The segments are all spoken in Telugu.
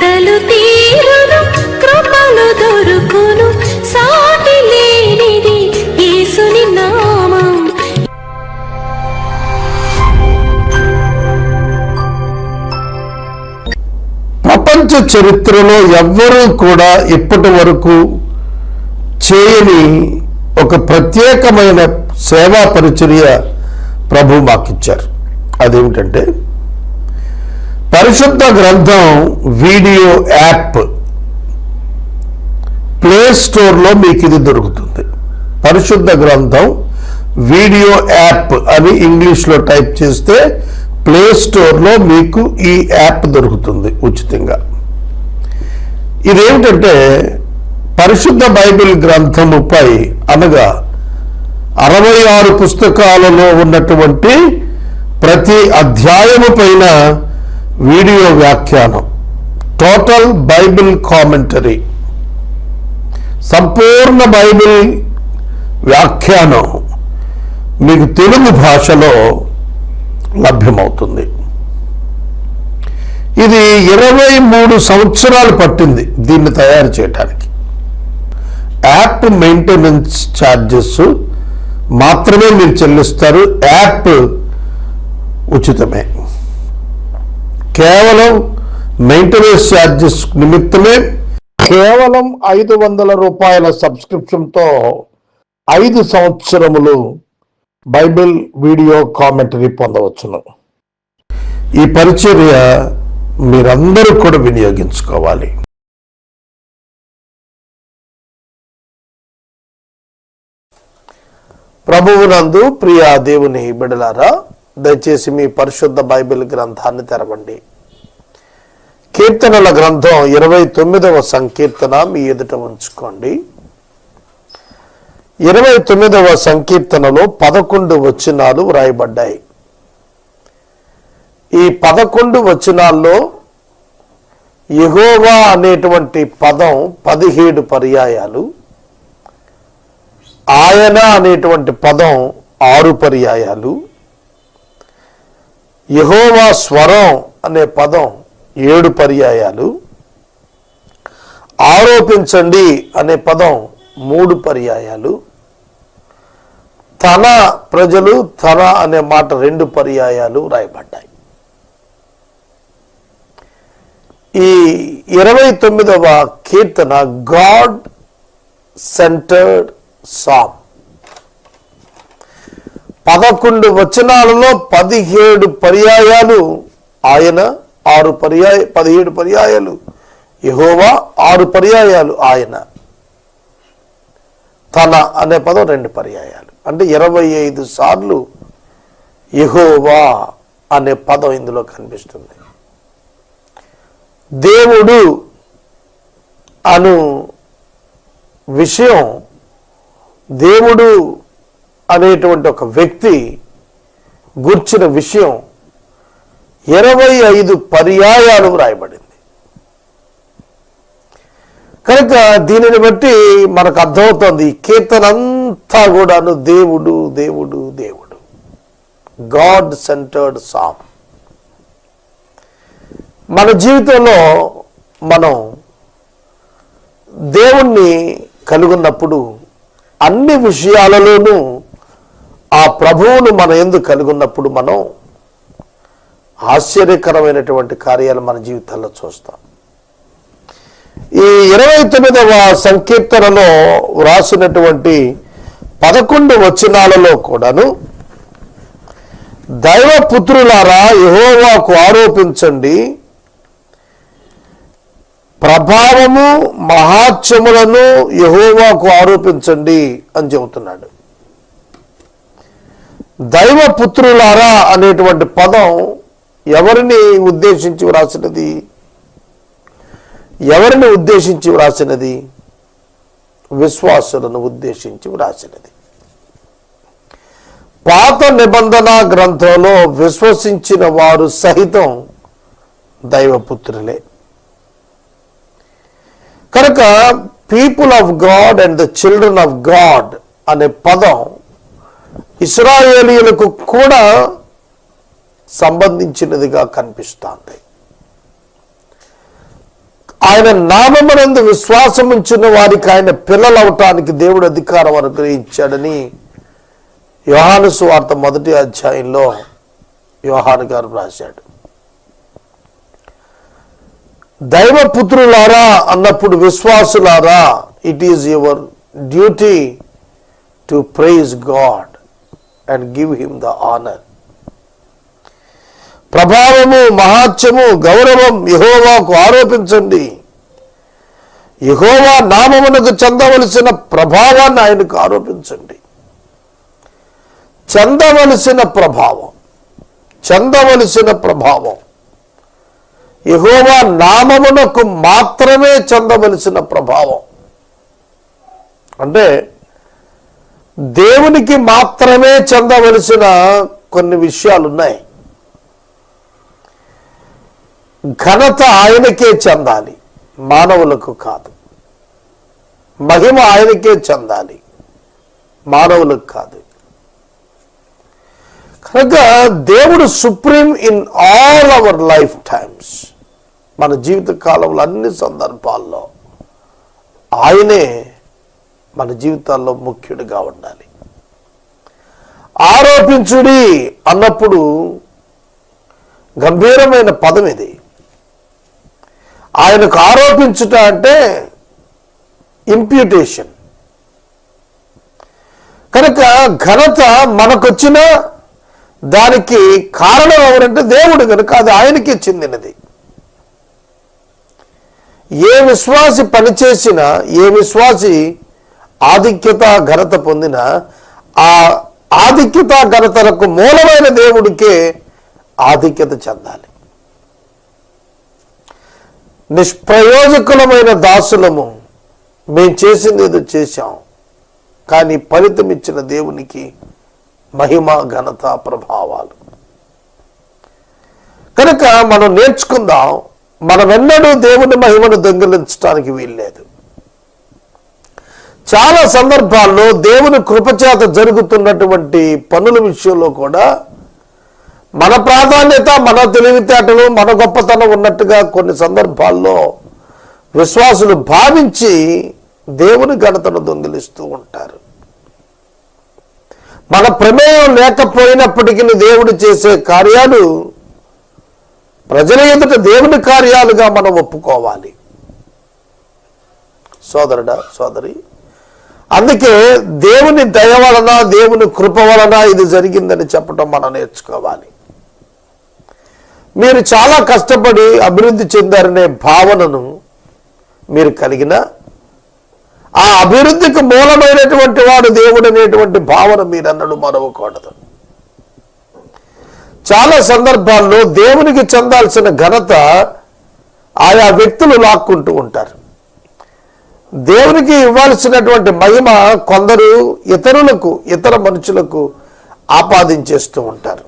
వెతలు తీరును కృపలు దొరుకును సాటి లేనిది యేసుని నామం. ప్రపంచ చరిత్రలో ఎవ్వరూ కూడా ఇప్పటి వరకు చేయని ఒక ప్రత్యేకమైన సేవా పరిచర్య ప్రభు మాకిచ్చారు. అదేమిటంటే పరిశుద్ధ గ్రంథం వీడియో యాప్ ప్లే స్టోర్లో మీకు ఇది దొరుకుతుంది. పరిశుద్ధ గ్రంథం వీడియో యాప్ అని ఇంగ్లీష్లో టైప్ చేస్తే ప్లే స్టోర్లో మీకు ఈ యాప్ దొరుకుతుంది ఉచితంగా. ఇదేమిటంటే పరిశుద్ధ బైబిల్ గ్రంథముపై అనగా అరవై ఆరు పుస్తకాలలో ఉన్నటువంటి ప్రతి అధ్యాయము పైన వీడియో వ్యాఖ్యానం. టోటల్ బైబిల్ కామెంటరీ సంపూర్ణ బైబిల్ వ్యాఖ్యానం మీకు తెలుగు భాషలో లభ్యమవుతుంది. ఇది ఇరవై మూడు సంవత్సరాలు పట్టింది దీన్ని తయారు చేయడానికి యాప్ మెయింటెనెన్స్ ఛార్జెస్ మాత్రమే మీరు చెల్లిస్తారు. యాప్ ఉచితమే. కేవలం మెయింటెనెన్స్ ఛార్జెస్ నిమిత్తమే కేవలం ఐదు వందల రూపాయల సబ్స్క్రిప్షన్తో ఐదు సంవత్సరములు బైబిల్ వీడియో కామెంటరీ పొందవచ్చును. ఈ పరిచర్య మీరందరూ కూడా వినియోగించుకోవాలి. ప్రభువునందు ప్రియ దేవుని బిడలారా దయచేసి మీ పరిశుద్ధ బైబిల్ గ్రంథాన్ని తెరవండి. కీర్తనల గ్రంథం ఇరవై తొమ్మిదవ సంకీర్తన మీ ఎదుట ఉంచుకోండి. ఇరవై తొమ్మిదవ సంకీర్తనలో పదకొండు వచనాలు వ్రాయబడ్డాయి. ఈ పదకొండు వచనాల్లో యహోవా అనేటువంటి పదం పదిహేడు పర్యాయాలు ఆయన అనేటువంటి పదం ఆరు పర్యాయాలు యహోవా స్వరం అనే పదం ఏడు పర్యాయాలు. ఆరోపించండి అనే పదం మూడు పర్యాయాలు. తన ప్రజలు తన అనే మాట రెండు పర్యాయాలు రాయబడ్డాయి. ఈ ఇరవై తొమ్మిదవ కీర్తన గాడ్ సెంటర్డ్ సాంగ్. పదకొండు వచనాలలో పదిహేడు పర్యాయాలు ఆయన ఆరు పర్యాయ పదిహేడు పర్యాయాలు. యహోవా ఆరు పర్యాయాలు ఆయన. తన అనే పదం రెండు పర్యాయాలు. అంటే ఇరవై ఐదు సార్లు యహోవా అనే పదం ఇందులో కనిపిస్తుంది. దేవుడు అను విషయం దేవుడు అనేటువంటి ఒక వ్యక్తి గుర్చిన విషయం ఇరవై ఐదు పర్యాయాలు వ్రాయబడింది. కనుక దీనిని బట్టి మనకు అర్థమవుతుంది ఈ కీర్తన అంతా కూడాను దేవుడు దేవుడు దేవుడు. గాడ్ సెంటర్డ్ సాంగ్ మన జీవితంలో మనం దేవుణ్ణి కలుగున్నప్పుడు అన్ని విషయాలలోనూ ఆ ప్రభువును మన ఎందు కలుగున్నప్పుడు మనం ఆశ్చర్యకరమైనటువంటి కార్యాలు మన జీవితాల్లో చూస్తాం. ఈ ఇరవై తొమ్మిదవ సంకీర్తనలో వ్రాసినటువంటి పదకొండు వచనాలలో కూడాను దైవపుత్రులారా యహోవాకు ఆరోపించండి. ప్రభావము మహాత్యములను యహోవాకు ఆరోపించండి అని చెబుతున్నాడు. దైవపుత్రులారా అనేటువంటి పదం ఎవరిని ఉద్దేశించి వ్రాసినది? ఎవరిని ఉద్దేశించి వ్రాసినది? విశ్వాసులను ఉద్దేశించి వ్రాసినది. పాత నిబంధన గ్రంథంలో విశ్వసించిన వారు సహితం దైవపుత్రులే. కనుక people of God and the children of God అనే పదం ఇస్రాయేలీలకు కూడా సంబంధించినదిగా కనిపిస్తోంది. ఆయన నామమునందు విశ్వాసం ఉంచిన వారికి ఆయన పిల్లలవటానికి దేవుడు అధికారం అనుగ్రహించాడని యోహాను సువార్త మొదటి అధ్యాయంలో యోహాను గారు రాశాడు దైవపుత్రులారా అన్నప్పుడు విశ్వాసులారా it is your duty to praise God and give him the honour ప్రభావము మహాత్యము గౌరవం యహోవాకు ఆరోపించండి. యహోవా నామమునకు చెందవలసిన ప్రభావాన్ని ఆయనకు ఆరోపించండి. చెందవలసిన ప్రభావం చెందవలసిన ప్రభావం. యహోవా నామమునకు మాత్రమే చెందవలసిన ప్రభావం. అంటే దేవునికి మాత్రమే చెందవలసిన కొన్ని విషయాలు ఉన్నాయి ఘనత ఆయనకే చెందాలి మానవులకు కాదు. మహిమ ఆయనకే చెందాలి మానవులకు కాదు. కనుక దేవుడు supreme in all our life times మన జీవిత కాలంలో అన్ని సందర్భాల్లో ఆయనే మన జీవితాల్లో ముఖ్యుడిగా ఉండాలి. ఆరోపించుడి అన్నప్పుడు గంభీరమైన పదం ఇది. ఆయనకు ఆరోపించుట అంటే ఇంప్యూటేషన్ కనుక ఘనత మనకొచ్చిన దానికి కారణం ఎవరంటే దేవుడు కనుక అది ఆయనకే చెందినది. ఏ విశ్వాసి పనిచేసినా ఏ విశ్వాసి ఆధిక్యత ఘనత పొందినా ఆ ఆధిక్యత ఘనతలకు మూలమైన దేవుడికే ఆధిక్యత చెందాలి. నిష్ప్రయోజకులమైన దాసులము మేము చేసింది ఏదో చేశాం. కానీ ఫలితం ఇచ్చిన దేవునికి మహిమ ఘనత ప్రభావాలు. కనుక మనం నేర్చుకుందాం మనమెన్నడూ దేవుని మహిమను దొంగిలించడానికి వీల్లేదు. చాలా సందర్భాల్లో దేవుని కృపచేత జరుగుతున్నటువంటి పనుల విషయంలో కూడా మన ప్రాధాన్యత మన తెలివితేటలు మన గొప్పతనం ఉన్నట్టుగా కొన్ని సందర్భాల్లో విశ్వాసులు భావించి దేవుని ఘనతను దొంగిలిస్తూ ఉంటారు. మన ప్రమేయం లేకపోయినప్పటికీ దేవుడు చేసే కార్యాలు ప్రజల ఎదుట దేవుని కార్యాలుగా మనం ఒప్పుకోవాలి. సోదరుడా సోదరి అందుకే దేవుని దయ వలన దేవుని కృప వలన ఇది జరిగిందని చెప్పటం మనం నేర్చుకోవాలి. మీరు చాలా కష్టపడి అభివృద్ధి చెందారనే భావనను మీరు కలిగిన ఆ అభివృద్ధికి మూలమైనటువంటి వాడు దేవుడు అనేటువంటి భావన మీరన్నడు మరవకూడదు చాలా సందర్భాల్లో దేవునికి చెందాల్సిన ఘనత ఆయా వ్యక్తులు లాక్కుంటూ ఉంటారు. దేవునికి ఇవ్వాల్సినటువంటి మహిమ కొందరు ఇతరులకు ఇతర మనుషులకు ఆపాదించేస్తూ ఉంటారు.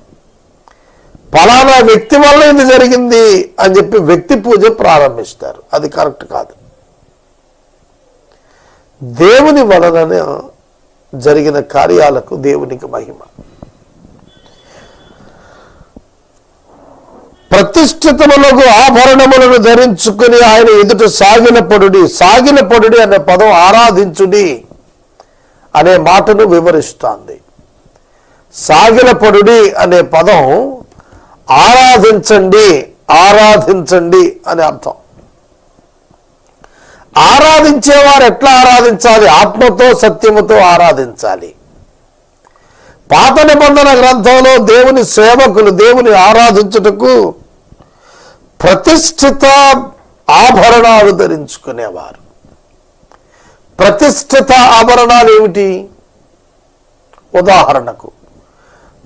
ఫలానా వ్యక్తి వల్ల ఇది జరిగింది అని చెప్పి వ్యక్తి పూజ ప్రారంభిస్తారు. అది కరెక్ట్ కాదు. దేవుని వలన జరిగిన కార్యాలకు దేవునికి మహిమ. ప్రతిష్ఠితములకు ఆభరణములను ధరించుకుని ఆయన ఎదుట సాగిన పొడుడి సాగిన పొడుడి అనే పదం ఆరాధించుడి అనే మాటను వివరిస్తోంది. సాగిన పొడుడి అనే పదం ఆరాధించండి ఆరాధించండి అని అర్థం. ఆరాధించేవారు ఎట్లా ఆరాధించాలి? ఆత్మతో సత్యముతో ఆరాధించాలి. పాత నిబంధన గ్రంథంలో దేవుని సేవకులు దేవుని ఆరాధించుటకు ప్రతిష్ఠిత ఆభరణాలు ధరించుకునేవారు. ప్రతిష్ఠిత ఆభరణాలు ఏమిటి? ఉదాహరణకు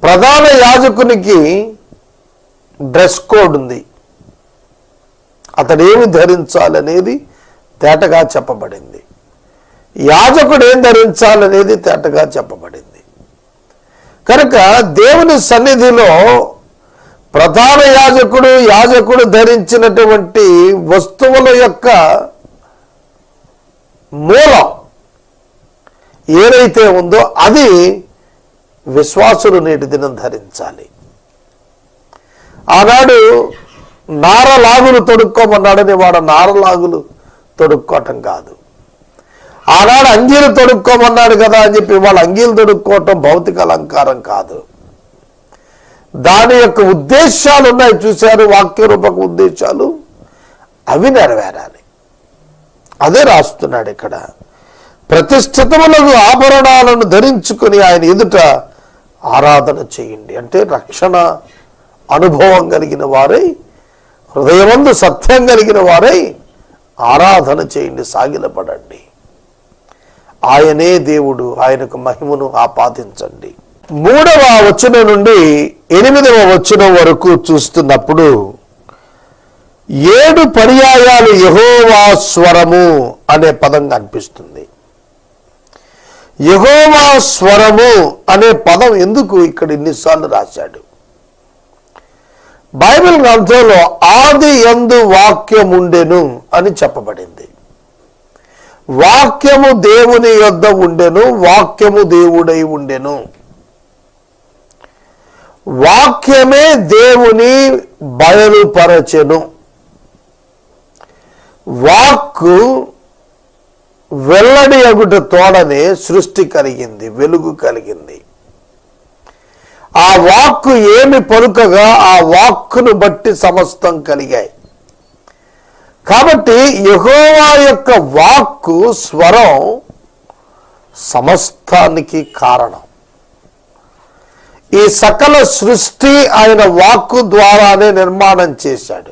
ప్రధాన యాజకునికి డ్రెస్ కోడ్ ఉంది. అతడేమి ధరించాలి ధరించాలనేది తేటగా చెప్పబడింది. యాజకుడు ఏం ధరించాలనేది తేటగా చెప్పబడింది. కనుక దేవుని సన్నిధిలో ప్రధాన యాజకుడు యాజకుడు ధరించినటువంటి వస్తువుల యొక్క మూలం ఏదైతే ఉందో అది విశ్వాసులు నేటి దినం ధరించాలి. ఆనాడు నారలాగులు తొడుక్కోమన్నాడని వాడు నారలాగులు తొడుక్కోవటం కాదు. ఆనాడు అంగీలు తొడుక్కోమన్నాడు కదా అని చెప్పి వాళ్ళు అంగీలు తొడుక్కోవటం భౌతిక అలంకారం కాదు. దాని యొక్క ఉద్దేశాలు ఉన్నాయి. చూశారు వాక్యరూపక ఉద్దేశాలు. అవి నెరవేరాలి. అదే రాస్తున్నాడు ఇక్కడ. ప్రతిష్ఠితములకు ఆభరణాలను ధరించుకుని ఆయన ఎదుట ఆరాధన చేయండి. అంటే రక్షణ అనుభవం కలిగిన వారై హృదయమందు సత్యం కలిగిన వారై ఆరాధన చేయండి సాగిలపడండి. ఆయనే దేవుడు ఆయనకు మహిమను ఆపాదించండి. మూడవ వచనం నుండి ఎనిమిదవ వచనం వరకు చూస్తున్నప్పుడు ఏడు పర్యాయాలు యహోవా స్వరము అనే పదం కనిపిస్తుంది. యహోవా స్వరము అనే పదం ఎందుకు ఇక్కడ ఇన్నిసార్లు రాశాడు? బైబిల్ గ్రంథంలో ఆది ఎందు వాక్యముండెను అని చెప్పబడింది. వాక్యము దేవుని యొద్ద ఉండెను వాక్యము దేవుడై ఉండెను. వాక్యమే దేవుని బయలుపరచెను. వాక్కు వెల్లడి అగుట తోడనే సృష్టి కలిగింది వెలుగు కలిగింది. ఆ వాక్కు ఏమి పలుకగా ఆ వాక్కును బట్టి సమస్తం కలిగాయి. కాబట్టి యహోవా యొక్క వాక్కు స్వరం సమస్తానికి కారణం. ఈ సకల సృష్టి ఆయన వాక్కు ద్వారానే నిర్మాణం చేశాడు.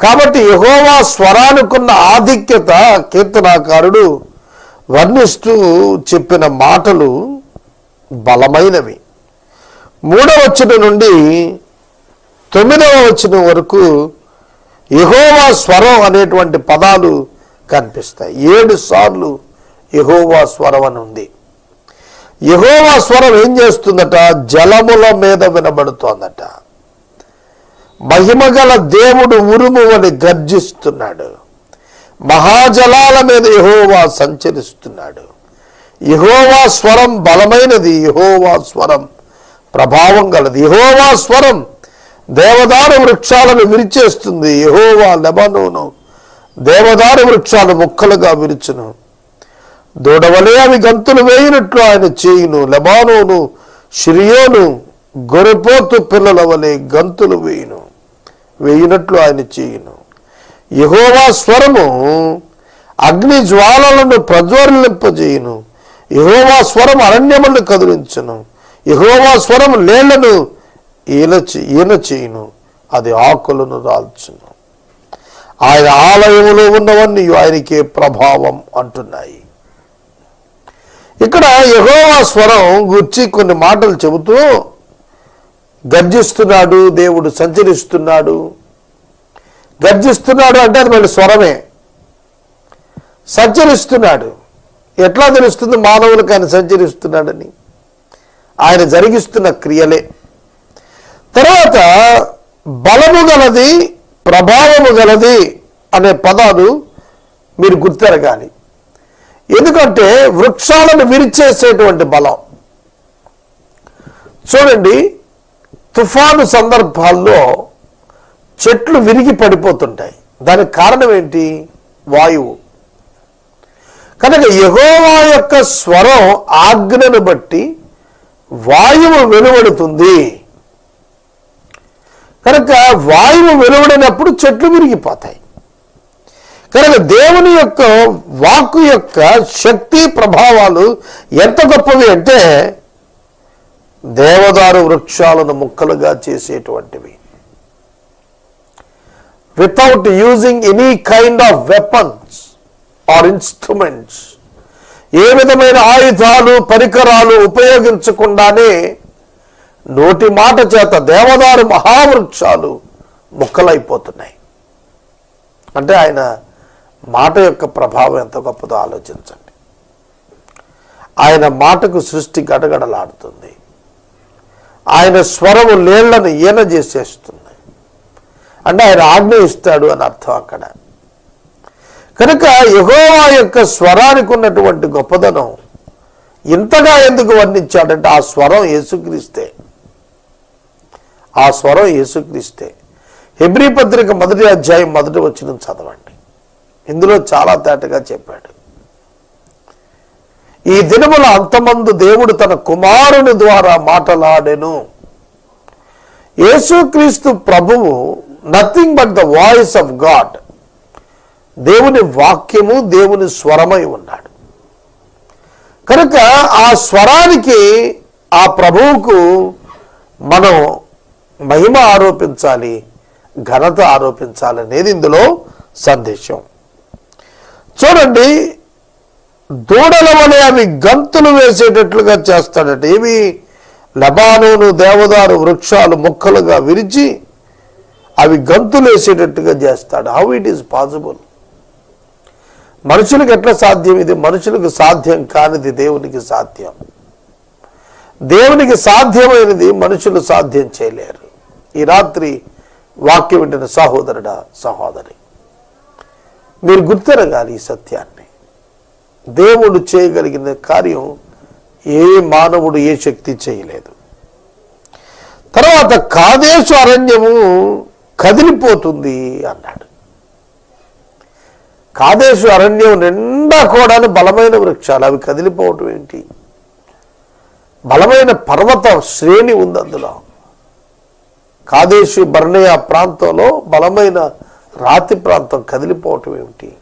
కాబట్టి యహోవా స్వరానుకున్న ఆధిక్యత కీర్తనాకారుడు వర్ణిస్తూ చెప్పిన మాటలు బలమైనవి. మూడవ వచనం నుండి తొమ్మిదవ వచనం వరకు యహోవా స్వరం అనేటువంటి పదాలు కనిపిస్తాయి. ఏడు సార్లు యహోవా స్వరం అని ఉంది. యహోవా స్వరం ఏం చేస్తుందట? జలముల మీద వినబడుతోందట. మహిమగల దేవుడు ఉరుము అని గర్జిస్తున్నాడు. మహాజలాల మీద యహోవా సంచరిస్తున్నాడు. యహోవా స్వరం బలమైనది. యహోవా స్వరం ప్రభావం గలది. యహోవా స్వరం దేవదారు వృక్షాలను విరిచేస్తుంది. యహోవా లెబనోను దేవదారు వృక్షాలు ముక్కలుగా విరిచును. దూడవలే అవి గంతులు వేయినట్లు ఆయన చేయును. లెబానోను షిరియోను గొరపోతు పిల్లల వలె గంతులు వేయును. వేయినట్లు ఆయన చేయును. యహోవా స్వరము అగ్ని జ్వాలలను ప్రజ్వలింపజేయును. యహోవా స్వరం అరణ్యములను కదిలించును. యహోవా స్వరం లేళ్ళను ఈల ఈయన చేయును అది ఆకులను రాల్చును. ఆయన ఆలయంలో ఉన్నవన్నీ ఆయనకే ప్రభావం అంటున్నాయి. ఇక్కడ యహోవా స్వరం గుర్చి కొన్ని మాటలు చెబుతూ గర్జిస్తున్నాడు దేవుడు సంచరిస్తున్నాడు. గర్జిస్తున్నాడు అంటే అది మళ్ళీ స్వరమే. సంచరిస్తున్నాడు. ఎట్లా తెలుస్తుంది మానవులకు ఆయన సంచరిస్తున్నాడని? ఆయన జరిగిస్తున్న క్రియలే. తర్వాత బలము గలది ప్రభావము గలది అనే పదాలు మీరు గుర్తెరగాలి. ఎందుకంటే వృక్షాలను విరిచేసేటువంటి బలం. చూడండి తుఫాను సందర్భాల్లో చెట్లు విరిగి పడిపోతుంటాయి. దానికి కారణం ఏంటి? వాయువు. కనుక యహోవా యొక్క స్వరం ఆజ్ఞను బట్టి వాయువు వెలువడుతుంది. కనుక వాయువు వెలువడినప్పుడు చెట్లు విరిగిపోతాయి. కనుక దేవుని యొక్క వాక్కు యొక్క శక్తి ప్రభావాలు ఎంత గొప్పవి అంటే దేవదారు వృక్షాలను ముక్కలుగా చేసేటువంటివి. Without using any kind of weapons or instruments ఏ విధమైన ఆయుధాలు పరికరాలు ఉపయోగించకుండానే నోటి మాట చేత దేవదారు మహావృక్షాలు ముక్కలైపోతున్నాయి. అంటే ఆయన మాట యొక్క ప్రభావం ఎంత గొప్పదో ఆలోచించండి. ఆయన మాటకు సృష్టి గడగడలాడుతుంది. ఆయన స్వరము లేళ్ళను ఈన చేసేస్తుంది అంటే ఆయన ఆజ్ఞ ఇస్తాడు అని అర్థం అక్కడ. కనుక యహోవా యొక్క స్వరానికి ఉన్నటువంటి గొప్పదనం ఇంతగా ఎందుకు వర్ణించాడంటే ఆ స్వరం యేసుక్రీస్తే. ఆ స్వరం యేసుక్రీస్తే. హెబ్రీ పత్రిక మొదటి అధ్యాయం మొదటి వచ్చిన చదవండి. ఇందులో చాలా తేటగా చెప్పాడు. ఈ దినముల అంతమందు దేవుడు తన కుమారుని ద్వారా మాటలాడెను. యేసుక్రీస్తు ప్రభువు nothing but the voice of God. దేవుని వాక్యము దేవుని స్వరమై ఉన్నాడు. కనుక ఆ స్వరానికి ఆ ప్రభువుకు మనం మహిమ ఆరోపించాలి ఘనత ఆరోపించాలి అనేది ఇందులో సందేశం. చూడండి దూడల వలె అవి గంతులు వేసేటట్లుగా చేస్తాడట. ఏవి లబానోను దేవదారు వృక్షాలు మొక్కలుగా విరిచి అవి గంతులు వేసేటట్టుగా చేస్తాడు. హౌ ఇట్ ఈస్ పాసిబుల్ మనుషులకు ఎట్లా సాధ్యం ఇది? మనుషులకు సాధ్యం కానిది దేవునికి సాధ్యం. దేవునికి సాధ్యమైనది మనుషులు సాధ్యం చేయలేరు. ఈ రాత్రి వాక్యం వింటున్న సహోదరుడా సహోదరి మీరు గుర్తెరగాలి ఈ సత్యాన్ని. దేవుడు చేయగలిగిన కార్యం ఏ మానవుడు ఏ శక్తి చేయలేదు. తర్వాత కాదేశు అరణ్యము కదిలిపోతుంది అన్నాడు. కాదేశు అరణ్యం నిండా కూడా బలమైన వృక్షాలు. అవి కదిలిపోవటం ఏంటి? బలమైన పర్వత శ్రేణి ఉంది అందులో. కాదేశు బర్ణయ ప్రాంతంలో బలమైన రాతి ప్రాంతం కదిలిపోవటం ఏమిటి?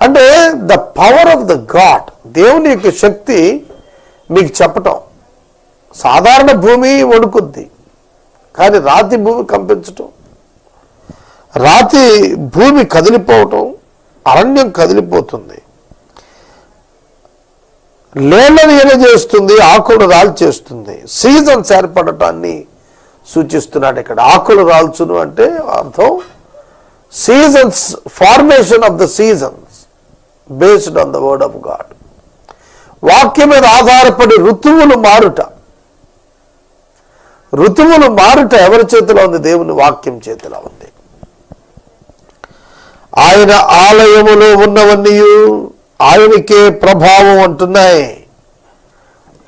అంటే the power of the God దేవుని యొక్క శక్తి మీకు చెప్పటం. సాధారణ భూమి వణుకుద్ది. కానీ రాతి భూమి కంపించటం. రాతి భూమి కదిలిపోవటం అరణ్యం కదిలిపోతుంది. లేళ్ళని చేస్తుంది? ఆకులు రాల్చేస్తుంది. సీజన్స్ ఏర్పడటాన్ని సూచిస్తున్నాడు ఇక్కడ. ఆకులు రాల్చును అంటే అర్థం seasons formation of the seasons based on the word of God. వాక్యం మీద ఆధారపడి ఋతువులు మారుట. ఋతువులు మారుట ఎవరి చేతిలో ఉంది? దేవుని వాక్యం చేతిలో ఉంది. ఆయన ఆలయములో ఉన్నవన్నీ ఆయనకే ప్రభావం అంటున్నాయి.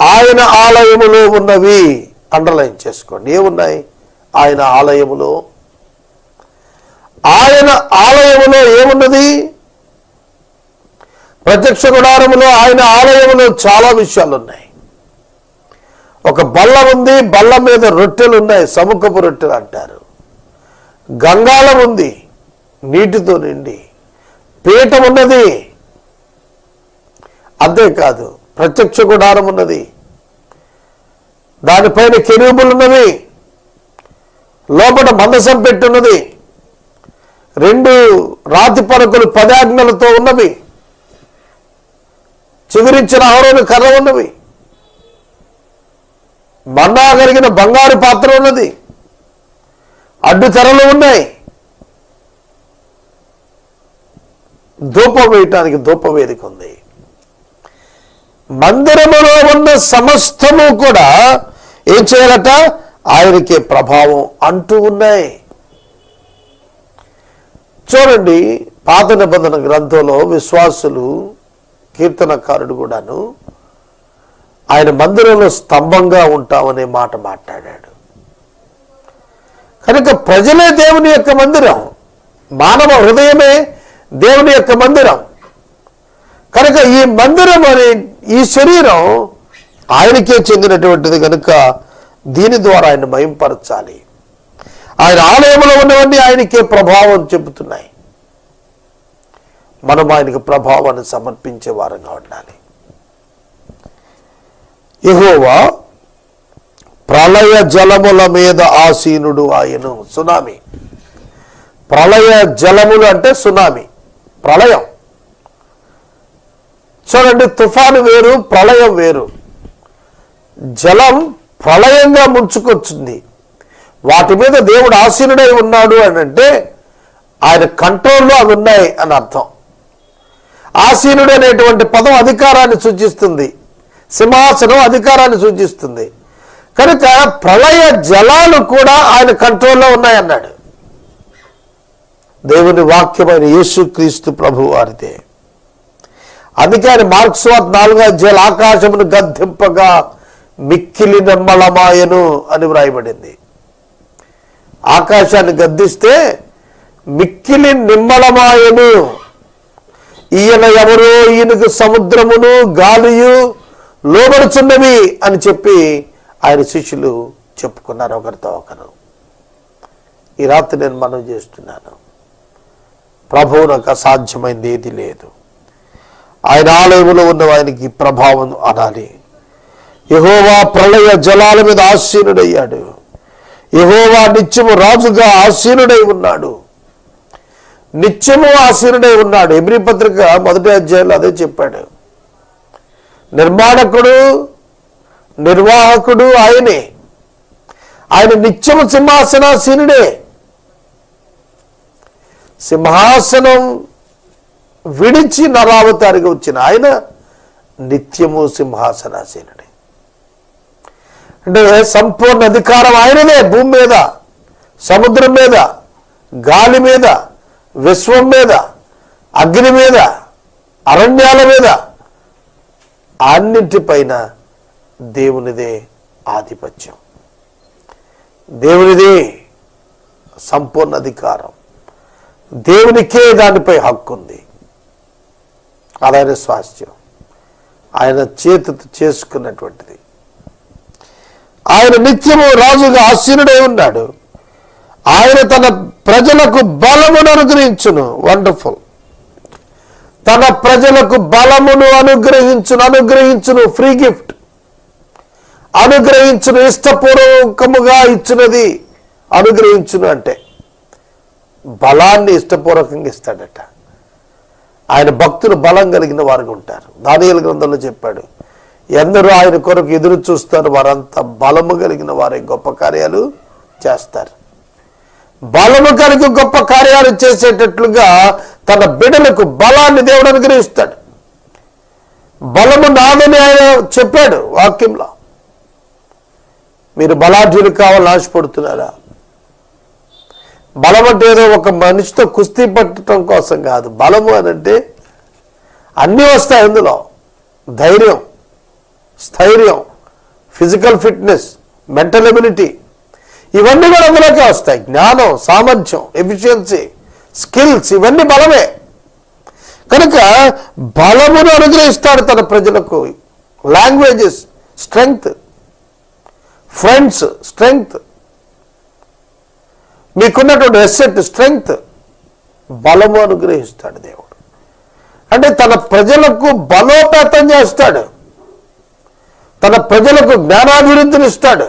ఆయన ఆలయములో ఉన్నవి అండర్లైన్ చేసుకోండి. ఏమున్నాయి? ఆయన ఆలయములో. ఆయన ఆలయములో ఏమున్నది? ప్రత్యక్ష గుడారములో ఆయన ఆలయములో చాలా విషయాలు ఉన్నాయి ఒక బల్ల ఉంది బల్ల మీద రొట్టెలు ఉన్నాయి సముఖపు రొట్టెలు అంటారు. గంగాళం ఉంది. నీటితో నిండి పీఠం ఉన్నది. అంతేకాదు ప్రత్యక్ష గుడారం ఉన్నది. దానిపైన కెరూబులు ఉన్నవి. లోపల మందసం పెట్టున్నది. రెండు రాతి పరకులు పదాజ్ఞలతో ఉన్నవి. చిగురించిన ఆహరణ కర్ర ఉన్నవి. మన్నా కలిగిన బంగారు పాత్ర ఉన్నది. అడ్డు తెరలు ఉన్నాయి. ధూపం వేయటానికి ధూప వేదిక ఉంది. మందిరములో ఉన్న సమస్తము కూడా ఏం చేయాలట? ఆయనకే ప్రభావం అంటూ ఉన్నాయి. చూడండి పాత నిబంధన గ్రంథంలో విశ్వాసులు కీర్తనకారుడు కూడాను ఆయన మందిరంలో స్తంభంగా ఉంటామనే మాట మాట్లాడాడు. కనుక ప్రజలే దేవుని యొక్క మందిరం. మానవ హృదయమే దేవుని యొక్క మందిరం. కనుక ఈ మందిరం అనే ఈ శరీరం ఆయనకే చెందినటువంటిది కనుక దీని ద్వారా ఆయన మయంపరచాలి ఆయన ఆలయంలో ఉన్నవన్నీ ఆయనకే ప్రభావం చెబుతున్నాయి మనం ఆయనకు ప్రభావాన్ని సమర్పించే వారంగా ఉండాలి. ఎహోవా ప్రళయ జలముల మీద ఆసీనుడు ఆయను. సునామీ. ప్రళయ జలములు అంటే సునామీ. ప్రళయం. చూడండి తుఫాను వేరు ప్రళయం వేరు. జలం ప్రళయంగా ముంచుకొచ్చింది. వాటి మీద దేవుడు ఆశీనుడై ఉన్నాడు అని అంటే ఆయన కంట్రోల్లో అవి ఉన్నాయి అని అర్థం. ఆసీనుడు అనేటువంటి పదం అధికారాన్ని సూచిస్తుంది. సింహాసనం అధికారాన్ని సూచిస్తుంది. కనుక ప్రళయ జలాలు కూడా ఆయన కంట్రోల్లో ఉన్నాయన్నాడు. దేవుని వాక్యమైన యేసుక్రీస్తు ప్రభు వారిదే. అందుకే మార్క్స్ వార్త నాలుగో అధ్యాయులు ఆకాశమును గద్దెంపగా మిక్కిలి నిమ్మళమాయను అని వ్రాయబడింది. ఆకాశాన్ని గద్దిస్తే మిక్కిలి నిమ్మళమాయను ఈయన ఎవరో ఈయనకు సముద్రమును గాలియు లోబడుచున్నవి అని చెప్పి ఆయన శిష్యులు చెప్పుకున్నారు ఒకరితో ఒకరు. ఈ రాత్రి నేను మనం చేస్తున్నాను. ప్రభువునకు అసాధ్యమైంది ఏది లేదు. ఆయన ఆలయంలో ఉన్న ఆయనకి ప్రభావం అనాలి. యహోవా ప్రళయ జలాల మీద ఆసీనుడయ్యాడు యహోవా నిత్యము రాజుగా ఆసీనుడై ఉన్నాడు. నిత్యము ఆసీనుడై ఉన్నాడు. ఎబ్రి పత్రిక మొదటి అధ్యాయంలో అదే చెప్పాడు. నిర్మాణకుడు నిర్వాహకుడు ఆయనే. ఆయన నిత్యము సింహాసనాసీనుడే. సింహాసనం విడిచి నరావతారికి వచ్చిన ఆయన నిత్యము సింహాసనాసీనుడే. అంటే సంపూర్ణ అధికారం ఆయనదే భూమి మీద సముద్రం మీద గాలి మీద విశ్వం మీద అగ్ని మీద అరణ్యాల మీద. అన్నింటిపైన దేవునిదే ఆధిపత్యం. దేవునిదే సంపూర్ణ అధికారం. దేవునికే దానిపై హక్కు ఉంది. అదైన స్వాస్థ్యం. ఆయన చేతితో చేసుకున్నటువంటిది. ఆయన నిత్యము రాజుగా ఆశీనుడై ఉన్నాడు. ఆయన తన ప్రజలకు బలమును అనుగ్రహించును. వండర్ఫుల్ తన ప్రజలకు బలమును అనుగ్రహించును అనుగ్రహించును ఫ్రీ గిఫ్ట్ అనుగ్రహించును ఇష్టపూర్వకముగా ఇచ్చినది అనుగ్రహించును అంటే. బలాన్ని ఇష్టపూర్వకంగా ఇస్తాడట. ఆయన భక్తులు బలం కలిగిన వారుగా ఉంటారు. దానియల గ్రంథంలో చెప్పాడు ఎందరూ ఆయన కొరకు ఎదురు చూస్తారు వారంతా బలము కలిగిన వారే గొప్ప కార్యాలు చేస్తారు. బలము కలిగి గొప్ప కార్యాలు చేసేటట్లుగా తన బిడ్డలకు బలాన్ని దేవుడు అనుగ్రహిస్తాడు. బలము నాదని ఆయన చెప్పాడు వాక్యంలో. మీరు బలాఢ్యులు కావాలని ఆశపడుతున్నారా? బలం అంటే ఏదో ఒక మనిషితో కుస్తీ పట్టడం కోసం కాదు. బలము అని అంటే అన్నీ వస్తాయి అందులో. ధైర్యం స్థైర్యం ఫిజికల్ ఫిట్నెస్ మెంటల్ ఎబిలిటీ. ఇవన్నీ కూడా అందులోకే వస్తాయి. జ్ఞానం సామర్థ్యం ఎఫిషియన్సీ స్కిల్స్ ఇవన్నీ బలమే. కనుక బలమును అనుగ్రహిస్తాడు తన ప్రజలకు. Languages strength friends strength. మీకున్నటువంటి ఎస్సెట్ స్ట్రెంగ్త్ బలము అనుగ్రహిస్తాడు దేవుడు. అంటే తన ప్రజలకు బలోపేతం చేస్తాడు. తన ప్రజలకు జ్ఞానాభివృద్ధిని ఇస్తాడు.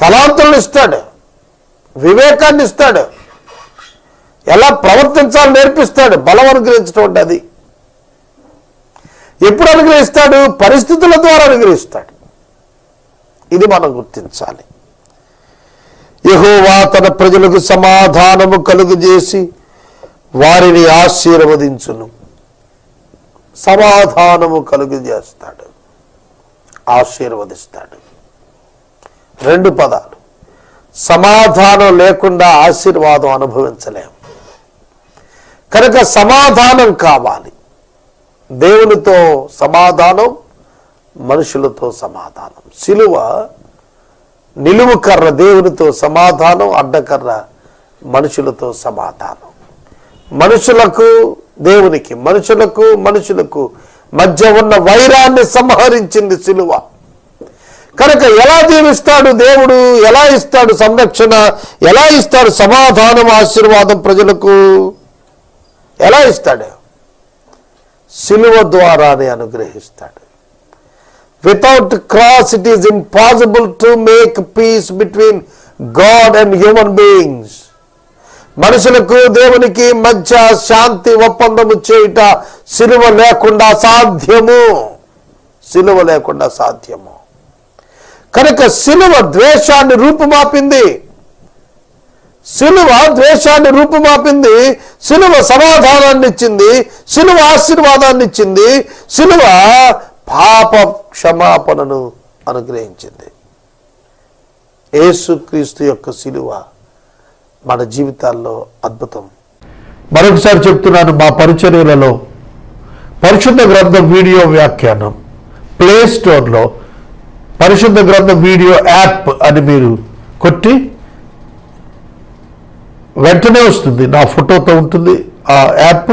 తలాంతులను ఇస్తాడు. వివేకాన్ని ఇస్తాడు. ఎలా ప్రవర్తించాలో నేర్పిస్తాడు. బలం అనుగ్రహించడం అది. ఎప్పుడు అనుగ్రహిస్తాడు? పరిస్థితుల ద్వారా అనుగ్రహిస్తాడు. ఇది మనం గుర్తించాలి. యహోవా తన ప్రజలకు సమాధానము కలుగజేసి వారిని ఆశీర్వదించును. సమాధానము కలుగజేస్తాడు. ఆశీర్వదిస్తాడు. రెండు పదాలు. సమాధానం లేకుండా ఆశీర్వాదం అనుభవించలేము కనుక సమాధానం కావాలి. దేవునితో సమాధానం మనుషులతో సమాధానం. సిలువ నిలువు కర్ర దేవునితో సమాధానం అడ్డకర్ర మనుషులతో సమాధానం. మనుషులకు దేవునికి మనుషులకు మనుషులకు మధ్య ఉన్న వైరాన్ని సంహరించింది సిలువ. కనుక ఎలా జీవిస్తాడు దేవుడు? ఎలా ఇస్తాడు సంరక్షణ? ఎలా ఇస్తాడు సమాధానం ఆశీర్వాదం ప్రజలకు? ఎలా ఇస్తాడు? సిలువ ద్వారానే అనుగ్రహిస్తాడు. Without cross it is impossible to make peace between God and human beings మనుషులకు దేవునికి మధ్య శాంతి ఒప్పందము చేయుట సిలువ లేకుండా సాధ్యము. సిలువ లేకుండా సాధ్యము. కనుక సిలువ ద్వేషాన్ని రూపుమాపింది. సిలువ ద్వేషాన్ని రూపుమాపింది. సిలువ సమాధానాన్ని ఇచ్చింది. సిలువ ఆశీర్వాదాన్ని ఇచ్చింది. సిలువ పాప క్షమాపణను అనుగ్రహించింది. యేసుక్రీస్తు యొక్క సిలువ మన జీవితాల్లో అద్భుతం. మరొకసారి చెప్తున్నాను మా పరిచర్యలలో పరిశుద్ధ గ్రంథం వీడియో వ్యాఖ్యానం. ప్లే స్టోర్లో పరిశుద్ధ గ్రంథం వీడియో యాప్ అని మీరు కొట్టి వెంటనే వస్తుంది. నా ఫోటోతో ఉంటుంది ఆ యాప్.